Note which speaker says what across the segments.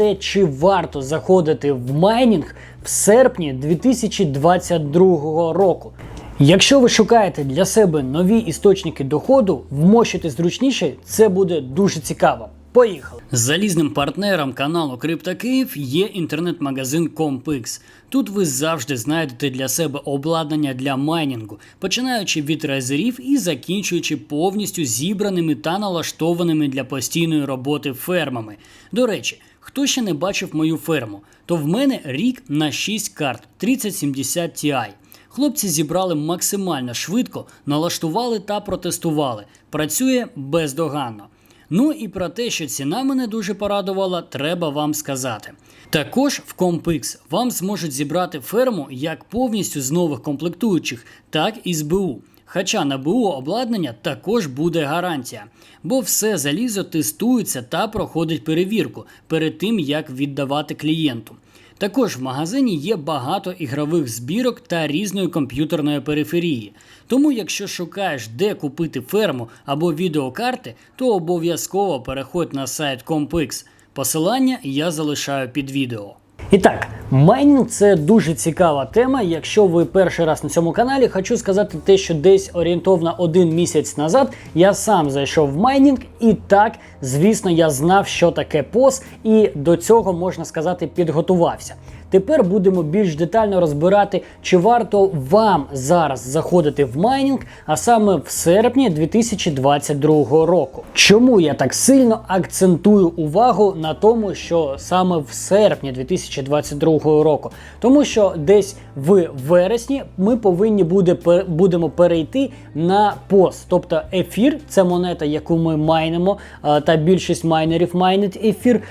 Speaker 1: те, чи варто заходити в майнінг в серпні 2022 року. Якщо ви шукаєте для себе нові істочники доходу, вмощити зручніше, це буде дуже цікаво. Поїхали! Залізним партнером каналу Крипто Київ є інтернет-магазин Compix. Тут ви завжди знайдете для себе обладнання для майнінгу, починаючи від резерів і закінчуючи повністю зібраними та налаштованими для постійної роботи фермами. До речі, хто ще не бачив мою ферму, то в мене рік на 6 карт 3070 Ti. Хлопці зібрали максимально швидко, налаштували та протестували. Працює бездоганно. Ну і про те, що ціна мене дуже порадувала, треба вам сказати. Також в Compix вам зможуть зібрати ферму як повністю з нових комплектуючих, так і з БУ. Хоча на БУ обладнання також буде гарантія, бо все залізо тестується та проходить перевірку перед тим, як віддавати клієнту. Також в магазині є багато ігрових збірок та різної комп'ютерної периферії. Тому, якщо шукаєш, де купити ферму або відеокарти, то обов'язково переходь на сайт Compix. Посилання я залишаю під відео. І так, майнінг це дуже цікава тема. Якщо ви перший раз на цьому каналі, хочу сказати те, що десь орієнтовно один місяць назад я сам зайшов в майнінг, і так, звісно, я знав, що таке POS, і до цього можна сказати, підготувався. Тепер будемо більш детально розбирати, чи варто вам зараз заходити в майнінг, а саме в серпні 2022 року. Чому я так сильно акцентую увагу на тому, що саме в серпні 2022 року? Тому що десь в вересні ми повинні буде, будемо перейти на POS. Тобто ефір це монета, яку ми майнимо, та більшість майнерів майнить ефір.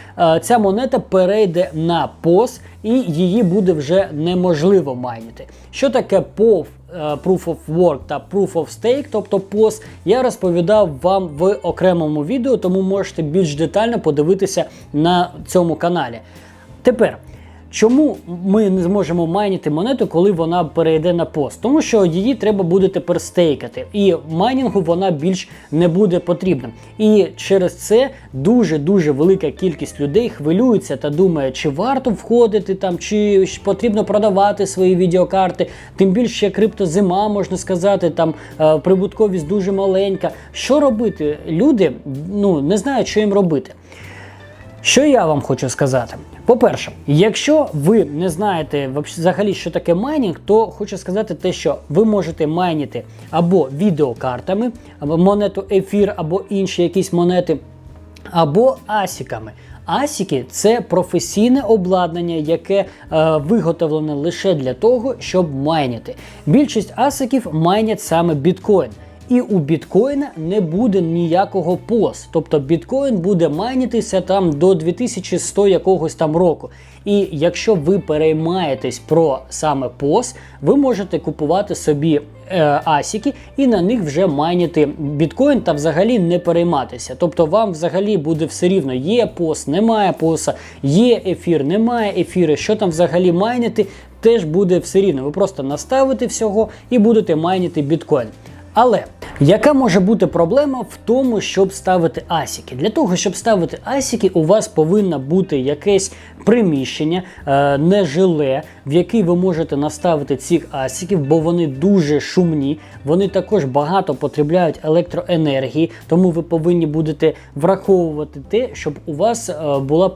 Speaker 1: Ця монета перейде на POS і її буде вже неможливо майнити. Що таке POV, е, Proof of Work та Proof of Stake, тобто POS, я розповідав вам в окремому відео, тому можете більш детально подивитися на цьому каналі. Тепер. Чому ми не зможемо майнити монету, коли вона перейде на пост? Тому що її треба буде тепер стейкати, і майнінгу вона більш не буде потрібна. І через це дуже дуже велика кількість людей хвилюється та думає, чи варто входити там, чи потрібно продавати свої відеокарти. Тим більше криптозима, можна сказати, там е, прибутковість дуже маленька. Що робити? Люди ну не знають, що їм робити. Що я вам хочу сказати? По-перше, якщо ви не знаєте взагалі, що таке майнінг, то хочу сказати те, що ви можете майнити або відеокартами, або монету ефір, або інші якісь монети, або асіками. Асіки це професійне обладнання, яке е, виготовлене лише для того, щоб майнити. Більшість асиків майнять саме біткоін. І у біткоїна не буде ніякого POS. Тобто біткоін буде майнитися там до 2100 якогось там року. І якщо ви переймаєтесь про саме POS, ви можете купувати собі е, асіки і на них вже майніти біткоін та взагалі не перейматися. Тобто вам взагалі буде все рівно, є пост, немає поса, є ефір, немає ефіри, що там взагалі майнити, теж буде все рівно. Ви просто наставите всього і будете майніти біткоін. Але яка може бути проблема в тому, щоб ставити асіки? Для того, щоб ставити асіки, у вас повинно бути якесь приміщення, е, не жиле, в який ви можете наставити цих асіків, бо вони дуже шумні. Вони також багато потребляють електроенергії, тому ви повинні будете враховувати те, щоб у вас е, була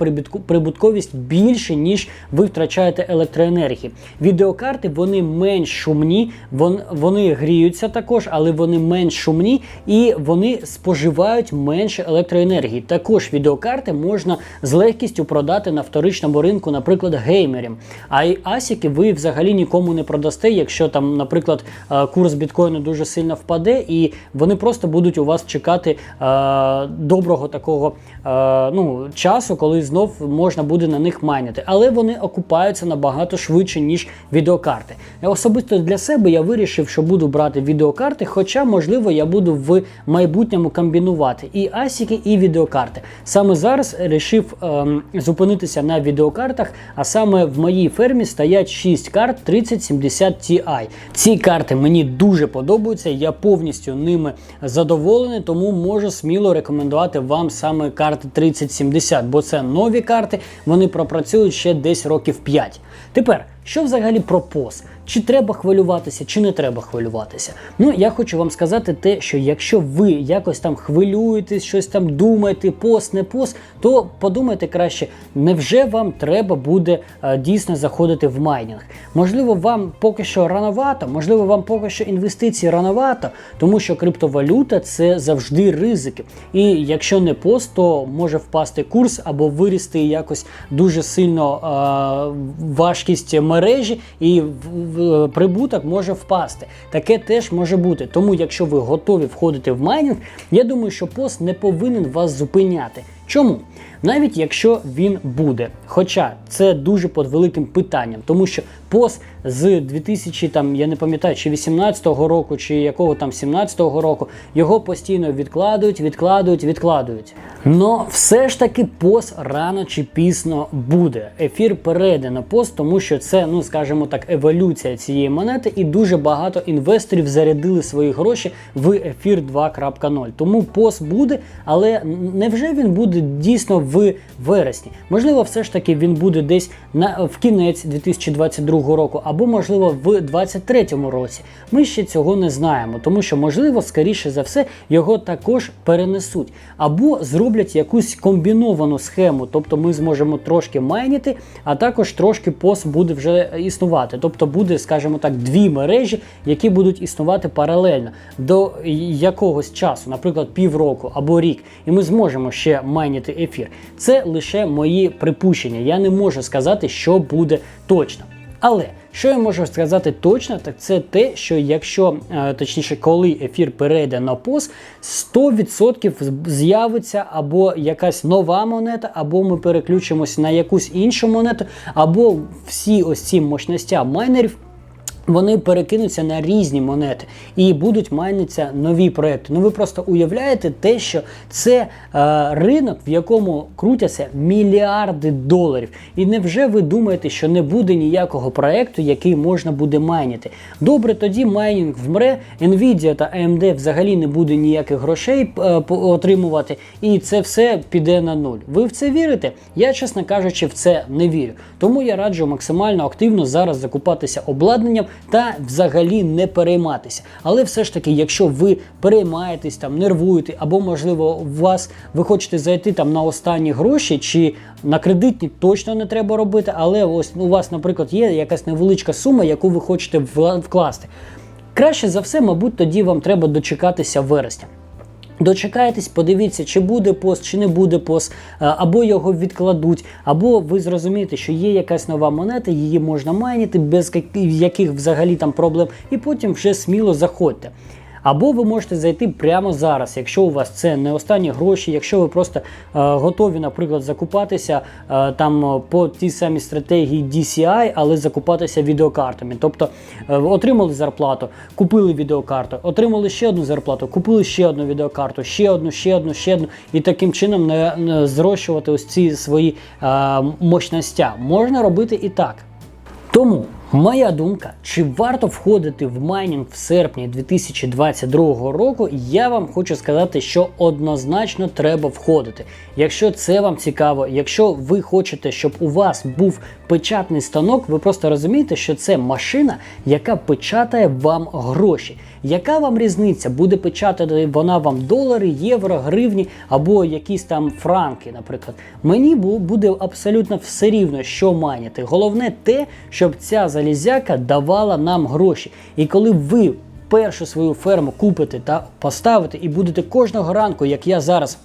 Speaker 1: прибутковість більше, ніж ви втрачаєте електроенергії. Відеокарти вони менш шумні, вон- вони гріються також, але вони менш шумні і вони споживають менше електроенергії. Також відеокарти можна з легкістю продати на вторичному ринку, наприклад, геймерам. А й асіки ви взагалі нікому не продасте, якщо там, наприклад, е, курс біткоїну дуже сильно впаде, і вони просто будуть у вас чекати е, доброго такого е, ну, часу, коли знов можна буде на них майнити. Але вони окупаються набагато швидше, ніж відеокарти. Особисто для себе я вирішив, що буду брати відеокарти, Хоча, можливо, я буду в майбутньому комбінувати і асіки, і відеокарти. Саме зараз вирішив ем, зупинитися на відеокартах, а саме в моїй фермі стоять 6 карт 3070 Ti. Ці карти мені дуже подобаються, я повністю ними задоволений, тому можу сміло рекомендувати вам саме карти 3070, бо це нові карти, вони пропрацюють ще десь років 5. Тепер, що взагалі про POS? Чи треба хвилюватися, чи не треба хвилюватися? Ну, я хочу вам сказати те, що якщо ви якось там хвилюєтесь, щось там думаєте, пост, не пост, то подумайте краще, невже вам треба буде е, дійсно заходити в майнінг? Можливо, вам поки що рановато, можливо, вам поки що інвестиції рановато, тому що криптовалюта це завжди ризики. І якщо не пост, то може впасти курс або вирісти якось дуже сильно е, важкість мережі і прибуток може впасти. Таке теж може бути. Тому, якщо ви готові входити в майнінг, я думаю, що пост не повинен вас зупиняти. Чому? Навіть якщо він буде. Хоча це дуже під великим питанням, тому що пост з 2000, там, я не пам'ятаю, чи 18-го року, чи якого там 17-го року, його постійно відкладують, відкладують, відкладують. Но все ж таки пост рано чи пізно буде. Ефір перейде на пост, тому що це, ну скажімо так, еволюція цієї монети, і дуже багато інвесторів зарядили свої гроші в ефір 2.0. Тому пост буде, але невже він буде дійсно в вересні? Можливо, все ж таки він буде десь на в кінець 2022 року, або можливо в 2023 році. Ми ще цього не знаємо, тому що можливо, скоріше за все, його також перенесуть, або зроблять якусь комбіновану схему, тобто ми зможемо трошки майніти, а також трошки пост буде вже існувати. Тобто буде, скажімо так, дві мережі, які будуть існувати паралельно до якогось часу, наприклад, півроку або рік, і ми зможемо ще майніти ефір. Це лише мої припущення. Я не можу сказати, що буде точно. Але що я можу сказати точно, так це те, що якщо е, точніше, коли ефір перейде на пост, 100% з'явиться або якась нова монета, або ми переключимося на якусь іншу монету, або всі ось ці мощностя майнерів. Вони перекинуться на різні монети і будуть майнитися нові проекти. Ну ви просто уявляєте те, що це е, ринок, в якому крутяться мільярди доларів. І невже ви думаєте, що не буде ніякого проекту, який можна буде майнити? Добре, тоді майнінг вмре, Nvidia та AMD взагалі не буде ніяких грошей е, отримувати, і це все піде на нуль. Ви в це вірите? Я, чесно кажучи, в це не вірю. Тому я раджу максимально активно зараз закупатися обладнанням та взагалі не перейматися. Але все ж таки, якщо ви переймаєтесь, там нервуєте, або можливо у вас ви хочете зайти там на останні гроші, чи на кредитні точно не треба робити, але ось у вас, наприклад, є якась невеличка сума, яку ви хочете вкласти. Краще за все, мабуть, тоді вам треба дочекатися вересня. Дочекайтесь, подивіться, чи буде пост, чи не буде пост, е, або його відкладуть, або ви зрозумієте, що є якась нова монета, її можна майнити без яких взагалі там проблем, і потім вже сміло заходьте. Або ви можете зайти прямо зараз, якщо у вас це не останні гроші, якщо ви просто е, готові, наприклад, закупатися е, там по тій самій стратегії DCI, але закупатися відеокартами. Тобто е, отримали зарплату, купили відеокарту, отримали ще одну зарплату, купили ще одну відеокарту, ще одну, ще одну, ще одну, і таким чином не, не зрощувати ось ці свої е, мощностя. Можна робити і так. Тому моя думка, чи варто входити в майнінг в серпні 2022 року, я вам хочу сказати, що однозначно треба входити. Якщо це вам цікаво, якщо ви хочете, щоб у вас був печатний станок, ви просто розумієте, що це машина, яка печатає вам гроші. Яка вам різниця? Буде печатати вона вам долари, євро, гривні або якісь там франки, наприклад. Мені буде абсолютно все рівно, що майняти. Головне те, щоб ця залізяка давала нам гроші. І коли ви першу свою ферму купите та поставите, і будете кожного ранку, як я зараз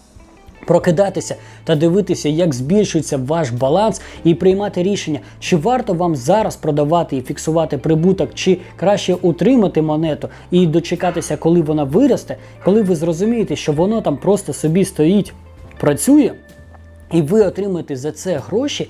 Speaker 1: прокидатися та дивитися, як збільшується ваш баланс, і приймати рішення, чи варто вам зараз продавати і фіксувати прибуток, чи краще утримати монету і дочекатися, коли вона виросте, коли ви зрозумієте, що воно там просто собі стоїть, працює, і ви отримаєте за це гроші.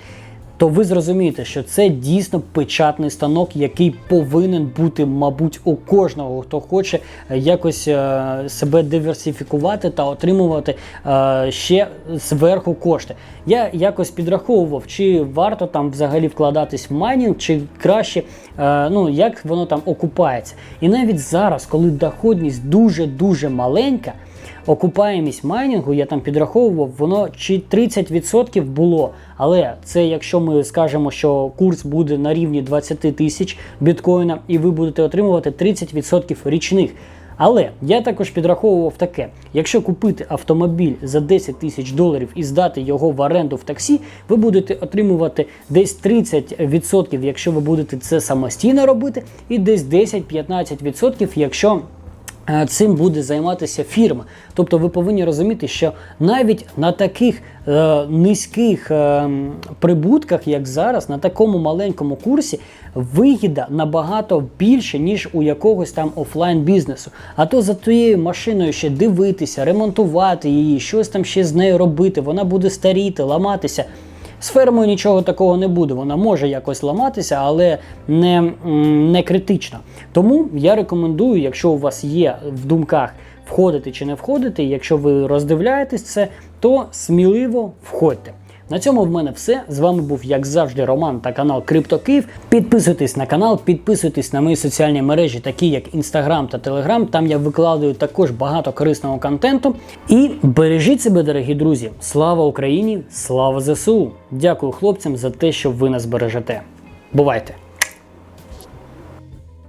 Speaker 1: То ви зрозумієте, що це дійсно печатний станок, який повинен бути, мабуть, у кожного, хто хоче е, якось е, себе диверсифікувати та отримувати е, ще зверху кошти. Я якось підраховував, чи варто там взагалі вкладатись в майнінг, чи краще, ну як воно там окупається. І навіть зараз, коли доходність дуже дуже маленька. Окупаємість майнінгу, я там підраховував, воно чи 30% було. Але це якщо ми скажемо, що курс буде на рівні 20 тисяч біткоїна, і ви будете отримувати 30% річних. Але я також підраховував таке: якщо купити автомобіль за 10 тисяч доларів і здати його в оренду в таксі, ви будете отримувати десь 30%, якщо ви будете це самостійно робити, і десь 10-15%, якщо Цим буде займатися фірма. Тобто ви повинні розуміти, що навіть на таких е, низьких е, прибутках, як зараз, на такому маленькому курсі, вигіда набагато більше, ніж у якогось там офлайн бізнесу. А то за тією машиною ще дивитися, ремонтувати її, щось там ще з нею робити, вона буде старіти, ламатися. З фермою нічого такого не буде. Вона може якось ламатися, але не, не критично. Тому я рекомендую, якщо у вас є в думках входити чи не входити, якщо ви роздивляєтесь це, то сміливо входьте. На цьому в мене все. З вами був, як завжди, Роман та канал Криптокиїв. Підписуйтесь на канал, підписуйтесь на мої соціальні мережі, такі як Інстаграм та Телеграм. Там я викладаю також багато корисного контенту. І бережіть себе, дорогі друзі. Слава Україні! Слава ЗСУ! Дякую хлопцям за те, що ви нас бережете. Бувайте!